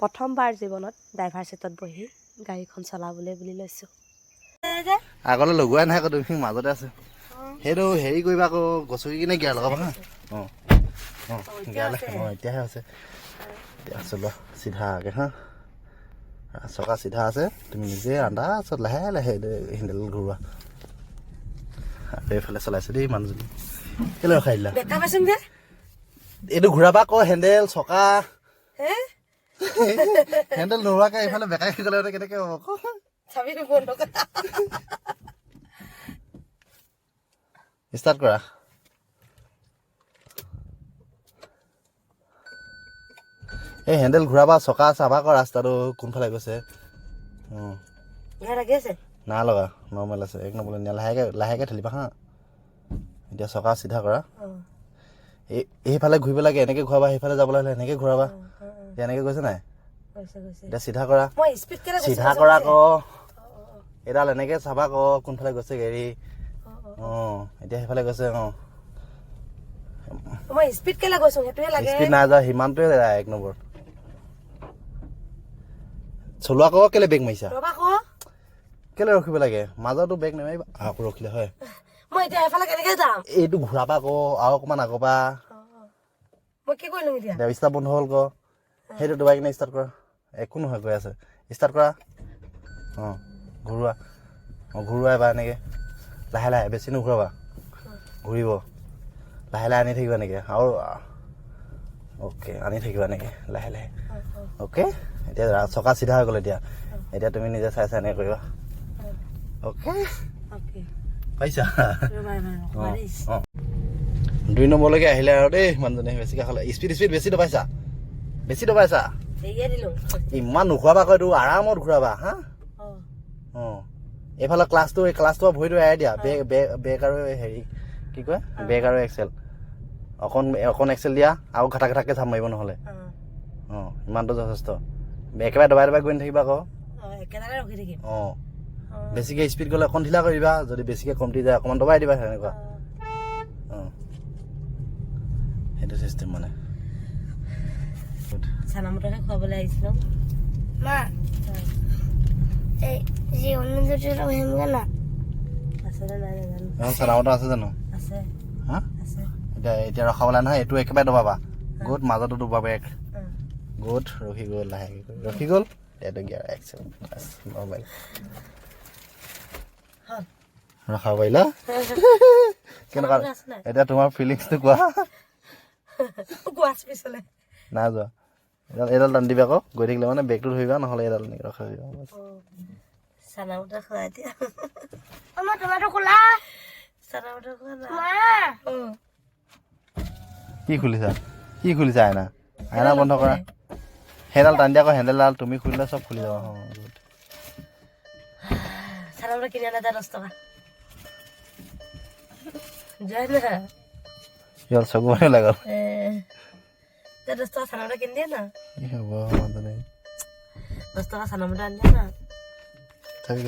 প্ৰথমবাৰ জীৱনত ড্ৰাইভাৰ ছিটত বহি গাড়ীখন চলাবলৈ বুলি লৈছোঁ। আগলৈ লগোৱাই নাই আকৌ তুমি মাজতে আছে। সেইটো হেৰি কৰিবা আকৌ গছকি কিনে গিয়াৰ লগাবা হা। অঁ অঁ গিয়াৰ অঁ এতিয়াহে আছে। এতিয়া চলোৱা চিধাকৈ হা। চকা চিধা আছে তুমি নিজে আন্দাজত লাহে লাহে হেণ্ডেল ঘূৰোৱা। আৰু এইফালে চলাইছে দেই মানুহজনী। কেলৈ ৰখাই দিলা? এইটো ঘূৰাবা আকৌ হেণ্ডেল চকা। হে? হেণ্ডেল নোৰোৱাকৈ এইফালে বেকাই গ'লে কেনেকৈ হ'ব? বন্ধ কৰা ষ্টাৰ্ট কৰা। এই হেণ্ডেল ঘূৰাবা চকা চাবা আকৌ ৰাস্তাটো কোনফালে গৈছে? অঁ ইয়াত লাগি আছে? না লগা নৰ্মেল আছে। এক নম্বৰ লাহেকৈ লাহেকৈ ঠেলিবা হা। এতিয়া চকা চিধা কৰা। এইফালে ঘূৰিব লাগে এনেকৈ ঘূৰাবা সেইফালে যাবলৈ হ'লে এনেকৈ ঘূৰাবা। এনেকৈ গৈছে নাই? এতিয়া চিধা কৰা। চিধা কৰা আকৌ এইডাল এনেকৈ চাবা আকৌ কোনফালে গৈছে গাড়ী। অঁ এতিয়া সেইফালে গৈছে অঁ। স্পীড কেলে গৈছো সেইটোহে লাগে। স্পীড নাই যোৱা সিমানটোৱে এক নম্বৰ। চলোৱা আকৌ কেলে বেগ মাৰিছা? ক। কেলে ৰখিব লাগে? মাজতো বেগ নামাৰিবা। আকৌ ৰখিলে হয়। মই এতিয়া এফালে কেনেকে যাম? এইটো ঘূৰাবা আকৌ আৰু অকণমান আগৰ পৰা। মই কি কৰিলো এতিয়া? এতিয়া বন্ধ হ'ল আকৌ সেইটো দবাই কিনে ষ্টাৰ্ট কৰা। একো নহয় গৈ আছে। ষ্টাৰ্ট কৰা। অঁ ঘূৰোৱা। অঁ ঘূৰোৱা এবাৰ এনেকৈ। লাহে লাহে বেছি নুঘূৰাবা। ঘূৰিব। লাহে লাহে আনি থাকিবা এনেকৈ। আৰু অ'কে আনি থাকিবা এনেকৈ লাহে লাহে। অ'কে এতিয়া চকা চিধা হৈ গ'ল এতিয়া। এতিয়া তুমি নিজে চাই চাই এনেকৈ কৰিবা। অ'কে পাইছা? অঁ অঁ। দুই নম্বৰলৈকে আহিলে আৰু দেই মানুহজনে বেছিকৈ খালে। স্পীড স্পীড বেছি দবাইছা। বেছি দবাইছা? ইমান আকৌ এইটো আৰামত ঘূৰাবা হা? অঁ। এইফালে ক্লাছটো এই ক্লাছটো ভৰিটো এৰাই দিয়া বেগ বেগ বেগ আৰু হেৰি কি কয়? বেগ আৰু এক্সেল অকণ অকণ এক্সেল দিয়া আৰু ঘাটা ঘাটাকৈ জাপ মাৰিব নহ'লে। অঁ। ইমানটো যথেষ্ট। একেবাৰে দবাই দবাই গৈ নাথাকিবা আকৌ। অঁ বেছিকৈ স্পীড গ'লে অকণ ঢিলা কৰি দিবা যদি বেছিকৈ কমটি যায় অকণমান দবাই দিবা সেনেকুৱা। অঁ। সেইটো চিষ্টেম মানে। মা এই জীৱনটোতো আহিমগৈ না। আছে নে জানো? আছে হা আছে। এতিয়া এতিয়া ৰখাবলৈ নহয় এইটো একেবাৰে দবাবা গুড মাজতো দবাবা এক। অঁ ৰখি গ'ল লাহেকৈ ৰখি গ'ল। এইটো গিয়াৰ এক্সেল নৰ্মেল হ'ল। ৰখাব পাৰিলা কেনেকুৱা? এতিয়া তোমাৰ ফিলিংছটো কোৱা পিছলে। নাই যোৱা এডাল এডাল টানি দিবা আকৌ গৈ থাকিলে মানে বেগটো ধৰিবা নহ'লে এডাল এনেকৈ ৰখাই দিবা বছ। চানামতা খুৱাই দিয়া মা তোমাৰটো খোলা। চানামতা খোৱা না। মা অঁ। কি খুলিছা? কি খুলিছা আইনা? আইনা বন্ধ কৰা। সেইডাল টানি দিয়া আকৌ হেণ্ডেলডাল তুমি খুলিলে চব খুলি যাবা. চানামতা কিনি আনা যায় দহ টকা। যায় না চকু মাৰিব লাগে এ যে দহ টকা চানামতা কিনি দিয়ে না কি হ'ব মানুহজনী দহ টকা চানামতা আনি দিয়ে না চাবি